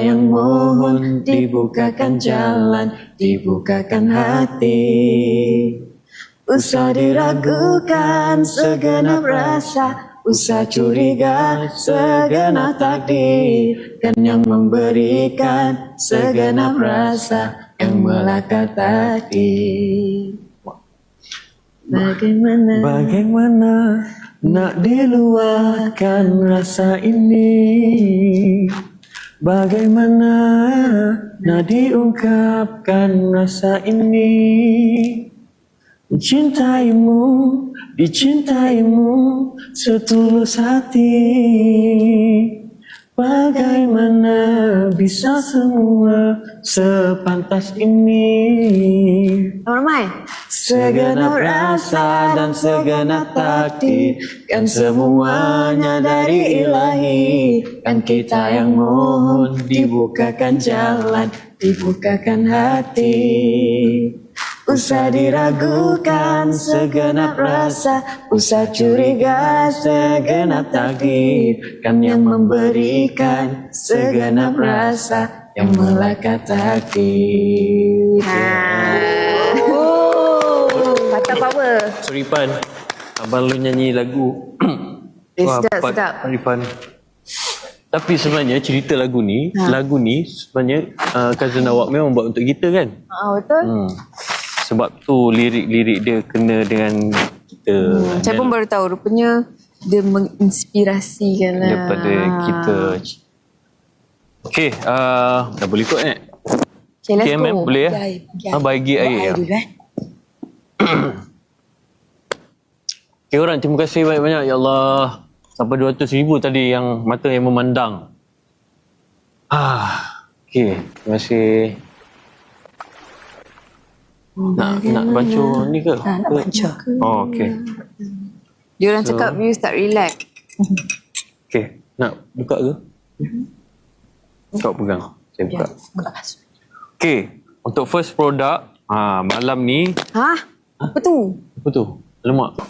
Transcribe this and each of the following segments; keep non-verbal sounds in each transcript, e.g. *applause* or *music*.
yang mohon dibukakan jalan, dibukakan hati. Usah diragukan segenap rasa, usah curiga segenap takdir. Kan yang memberikan segenap rasa yang melekat takdir. Bagaimana? Bagaimana nak diluahkan rasa ini? Bagaimana nak diungkapkan rasa ini? Mencintaimu, dicintaimu setulus hati. Bagaimana bisa semua sepantas ini? Ramai. Segenap rasa dan segenap takdir Kan semuanya dari ilahi Kan kita yang mohon dibukakan jalan Dibukakan hati Usah diragukan segenap rasa Usah curiga segenap takdir Kan yang memberikan segenap rasa Yang melekat takdir Oh. Patah power. Sorry Pan Abang lu nyanyi lagu Eh, Wah, sedap, sedap. Arifan Tapi sebenarnya cerita lagu ni Ha. Lagu ni sebenarnya uh, Cousin Awak memang buat untuk kita kan Ah, betul. hmm. Sebab tu lirik-lirik dia kena dengan kita Hmm, saya pun baru tahu rupanya dia menginspirasikan lah. Daripada kita Okay uh, Dah boleh kot eh Okay, let's Okay, go. boleh ya? Ah, bagi air ya. *clears throat* Okay orang, terima kasih banyak-banyak. Ya Allah. Sampai 200 ribu tadi yang mata yang memandang. Ah, okay. Terima kasih. Nak, nak baca ni ke? Ah, nak baca. Oh, okay. Dia orang cakap you start relax. Okay. Nak buka ke? Kau pegang. Saya buka. Okay. Untuk first product, ah, malam ni Hah? Apa tu? Apa tu? Lemak.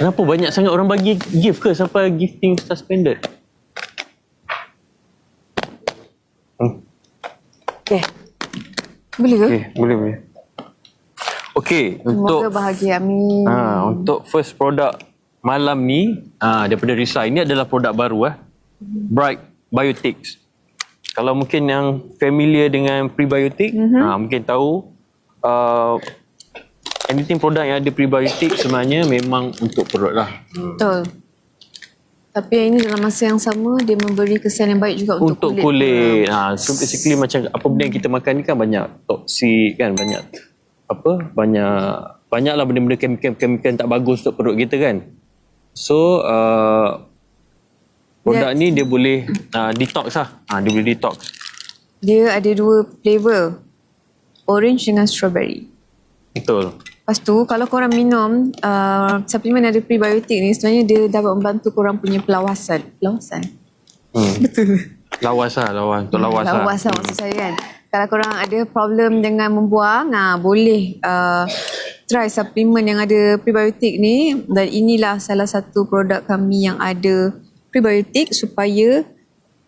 Kenapa banyak sangat orang bagi gift ke sampai gifting suspended? Hmm. Okay. Boleh ke? Okay, boleh boleh. Okay, untuk Semoga bahagia. Amin. ha, untuk first product malam ni ha, daripada Risa ini adalah produk baru eh. Bright Biotics. Kalau mungkin yang familiar dengan prebiotik, mm-hmm. ha, mungkin tahu uh, anything produk yang ada prebiotik sebenarnya memang untuk perut lah. Betul. Tapi yang ini dalam masa yang sama dia memberi kesan yang baik juga untuk, untuk kulit. Ha, so basically macam apa benda yang kita makan ni kan banyak toksik kan, banyak apa? Banyak banyaklah benda-benda chemical-chemical yang tak bagus untuk perut kita kan. So uh, produk ni dia boleh uh, detox lah. Ha, dia boleh detox. Dia ada dua flavor. Orange dengan strawberry. Betul. Lepas tu kalau korang minum uh, suplemen ada prebiotik ni sebenarnya dia dapat membantu korang punya pelawasan. Pelawasan? Hmm. *laughs* Betul. Lawas lah, lawas. Untuk lawas, lah. Lawas lah maksud saya kan. Kalau korang ada problem dengan membuang, ah boleh uh, try suplemen yang ada prebiotik ni dan inilah salah satu produk kami yang ada prebiotik supaya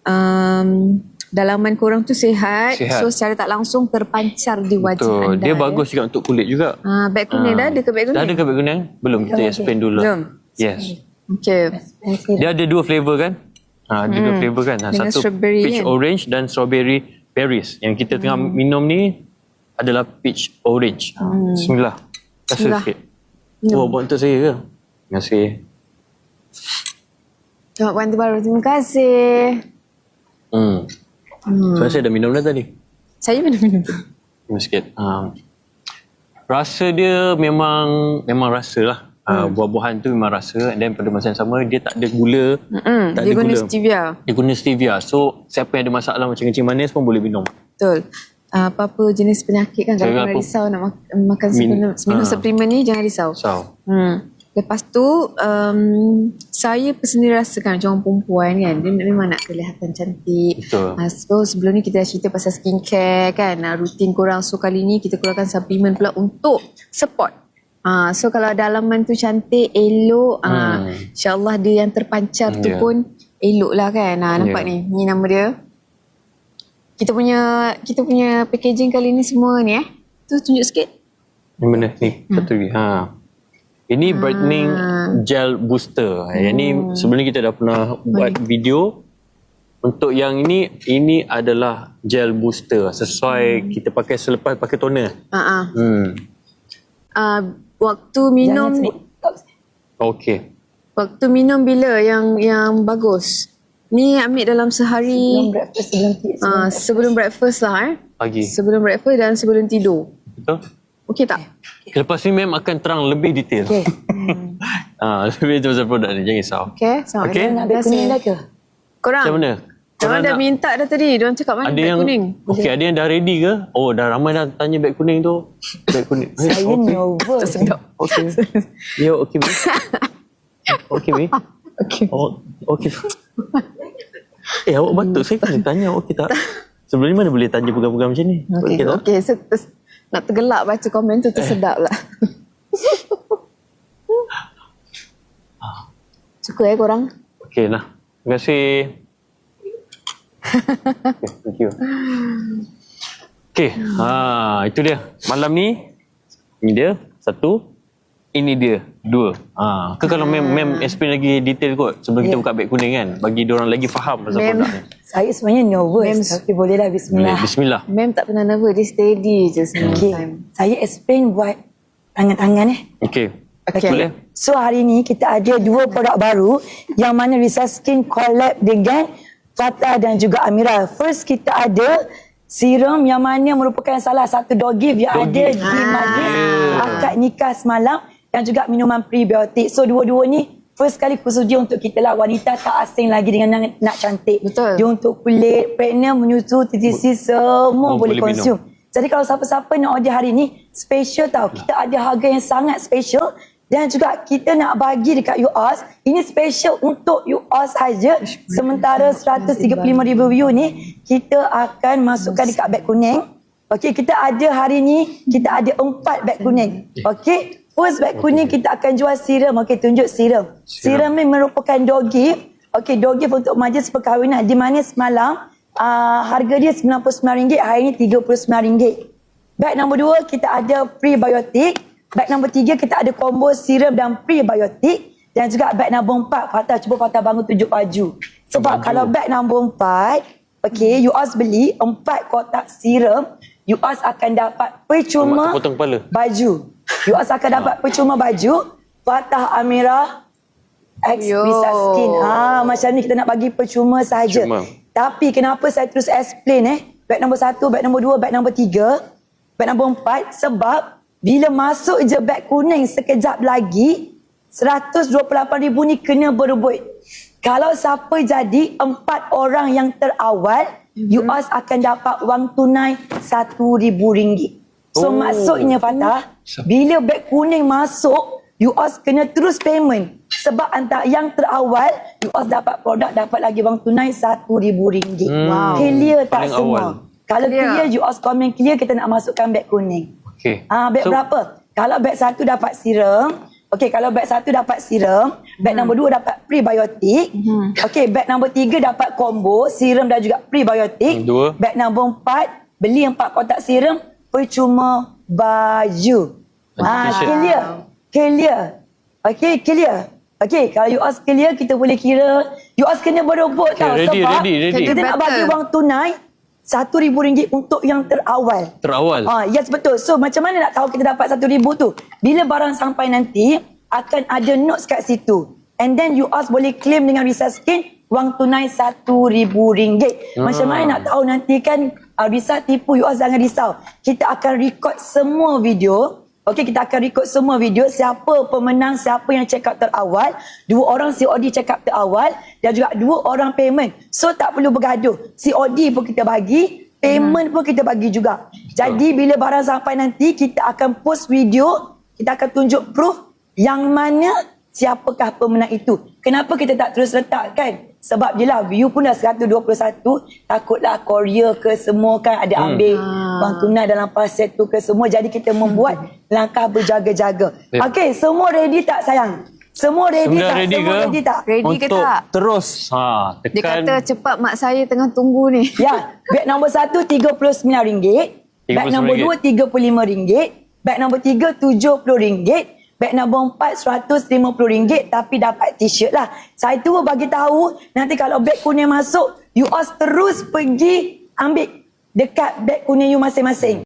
um, dalaman korang tu sihat, Sihat. so secara tak langsung terpancar di wajah Betul. anda. Dia ya. bagus juga untuk kulit juga. Ah, beg kuning dah ada ke beg kuning? Dah ada ke beg kuning? Belum. Kita explain dulu. Belum. Yes. Okay. Dia ada dua flavor kan? Ha, ada dua flavor kan? Ha, Hmm. Dengan satu peach kan? orange dan strawberry berries. Yang kita tengah minum ni adalah peach orange. Ha, Bismillah. Rasa Hmm. Bismillah. sikit. Oh, buat untuk saya ke? Terima kasih. Tengok bantu baru. Terima kasih. Hmm. Hmm. So, saya dah minum dah tadi. Saya mana minum tu? Minum sikit. Ha. Rasa dia memang memang rasa lah. Uh, buah-buahan tu memang rasa and then pada masa yang sama dia tak ada gula Mm-mm, tak dia ada guna gula stevia. dia guna stevia so siapa yang ada masalah macam kencing manis pun boleh minum Betul. Uh, apa-apa jenis penyakit kan kalau Jangan risau nak mak- makan Min- minum, minum ah. suplemen ni jangan risau. so Hmm. Lepas tu um, saya sendiri rasakan macam orang perempuan kan dia memang nak kelihatan cantik. Betul. Uh, so sebelum ni kita dah cerita pasal skincare kan uh, rutin korang. So kali ni kita keluarkan suplemen pula untuk support. Uh, so kalau dalaman tu cantik, elok, uh, Hmm. insyaAllah dia yang terpancar tu Ya. pun elok lah kan. Uh, nampak Ya. ni, ni nama dia. kita punya kita punya packaging kali ni semua ni eh. Tu tunjuk sikit. Yang mana ni? Satu lagi. Ha. Ini brightening gel booster. Yang ni sebelum ni kita dah pernah buat video. Untuk yang ini, ini adalah gel booster. Sesuai kita pakai selepas pakai toner. Ha ah. Hmm. Uh, waktu minum. Okey. waktu minum bila yang yang bagus. Ni ambil dalam Sebelum sehari breakfast, sebelum tea. uh, sebelum breakfast lah eh. Pagi. Sebelum breakfast dan sebelum tidur. Betul? Okey tak? Lepas ni mem akan terang lebih detail. Okay. Ha, *laughs* lebih pasal produk ni. Jangan risau. Okey, sama Okey. Nak beg kuning dah ke? Korang. Macam mana? Korang dah nak- minta dah tadi. Diorang cakap mana ada beg yang kuning. Okey, ada yang dah ready ke? Oh, dah ramai dah tanya beg kuning tu. Beg kuning. *laughs* Saya okey. nervous. Okey. *laughs* Ya, okey. Okey, Mi. Okey. Oh, okey. Eh, awak batuk. Saya kena tanya okey tak? Sebelum ni mana boleh tanya pegang-pegang macam ni? Okey tak? Okey, so, nak tergelak baca komen tu tersedap lah. Suka eh korang? Okey lah. Terima kasih. okay, thank you. Okey, ha, itu dia. Malam ni, ini dia, satu. Ini dia, dua. Ha, ke kalau mem, mem explain lagi detail kot sebelum kita buka beg kuning kan? Bagi orang lagi faham pasal Mem. produk ni. Saya sebenarnya nervous. Mem- Tapi boleh lah Boleh, bismillah. Bismillah. Mem tak pernah nervous. Dia steady je semua Okay. time. Saya explain buat tangan-tangan eh. Okey. Okey. Boleh? So hari ni kita ada dua produk baru yang mana Risa Skin collab dengan Fatah dan juga Amira. First kita ada serum yang mana merupakan salah satu dog gift yang Dog ada gift. di majlis akad nikah semalam dan juga minuman prebiotik. So dua-dua ni first kali khusus dia untuk kita lah wanita tak asing lagi dengan nak, nak cantik. Betul. Dia untuk kulit, pregnant, menyusu, TTC semua Oh, boleh boleh consume. Jadi kalau siapa-siapa nak order hari ni, special tau. Kita ada harga yang sangat special. Dan juga kita nak bagi dekat UOS, ini special untuk UOS saja. Sementara 135,000 view ni, kita akan masukkan dekat beg kuning. Okey, kita ada hari ni, kita ada empat beg kuning. Okey, first beg kuning kita akan jual serum. Okey, tunjuk serum. Serum ni merupakan dog gift. Okey, dog gift untuk majlis perkahwinan. Di mana semalam, uh, harga dia RM99, hari ni RM39. Bag nombor dua, kita ada prebiotik. Bag nombor tiga, kita ada combo serum dan prebiotik. Dan juga bag nombor empat, Fatah cuba Fatah bangun tunjuk baju. Sebab Baju. kalau bag nombor empat, okay, you all beli empat kotak serum, you all akan dapat percuma baju. You all akan dapat percuma baju. Fatah Amira X Yo. Risa Skin. Ah, macam ni kita nak bagi percuma saja. Percuma. Tapi kenapa saya terus explain eh? Bag nombor satu, bag nombor dua, bag nombor tiga, bag nombor empat. Sebab bila masuk je bag kuning sekejap lagi, 128,000 ni kena berebut. Kalau siapa jadi empat orang yang terawal, mm-hmm. you all akan dapat wang tunai RM1,000. So Oh. maksudnya Fatah, bila beg kuning masuk, you all kena terus payment. Sebab antara yang terawal, you all dapat produk dapat lagi wang tunai RM1,000. Hmm. Wow. Clear tak Paling semua? awal. Kalau Clear. clear, you all komen clear, kita nak masukkan beg kuning. Okey. Ah, beg So- berapa? Kalau beg satu dapat serum, okey kalau beg satu dapat serum, beg Hmm. nombor dua dapat prebiotik, okey beg nombor tiga dapat combo serum dan juga prebiotik, Hmm, dua. beg nombor empat beli empat kotak serum percuma baju. Ah, T-shirt. clear, clear, okey clear. Okey, kalau you all clear, kita boleh kira you all kena berebut Okey, tau. ready, sebab ready, ready. kita nak bagi wang tunai RM1,000 untuk yang terawal. Terawal. Ah, yes betul. So macam mana nak tahu kita dapat satu ribu tu? Bila barang sampai nanti akan ada notes kat situ. And then you ask boleh claim dengan Risa Skin wang tunai satu ribu ringgit. Macam mana nak tahu nanti kan uh, Risa tipu you ask jangan risau. Kita akan record semua video. Okey, kita akan record semua video siapa pemenang, siapa yang check out terawal, dua orang COD check out terawal dan juga dua orang payment. So tak perlu bergaduh. COD pun kita bagi, payment pun kita bagi juga. Jadi bila barang sampai nanti kita akan post video, kita akan tunjuk proof yang mana siapakah pemenang itu. Kenapa kita tak terus letakkan? Sebab je lah view pun dah 121, takutlah Korea ke semua kan ada ambil wang tunai dalam parcel tu ke semua. Jadi kita membuat *laughs* langkah berjaga-jaga. Ya. Okey, semua ready tak sayang? Semua ready Semua tak? ready Semua ke? ready tak? Ready ke Untuk tak? terus ha, Dia tekan kata cepat mak saya tengah tunggu ni. *laughs* Ya, beg nombor satu RM39, beg nombor dua RM35, beg nombor tiga RM70, beg nombor empat RM150 tapi dapat t-shirt lah. Saya tu bagi tahu nanti kalau beg kuning masuk, you all terus pergi ambil dekat beg kuning you masing-masing.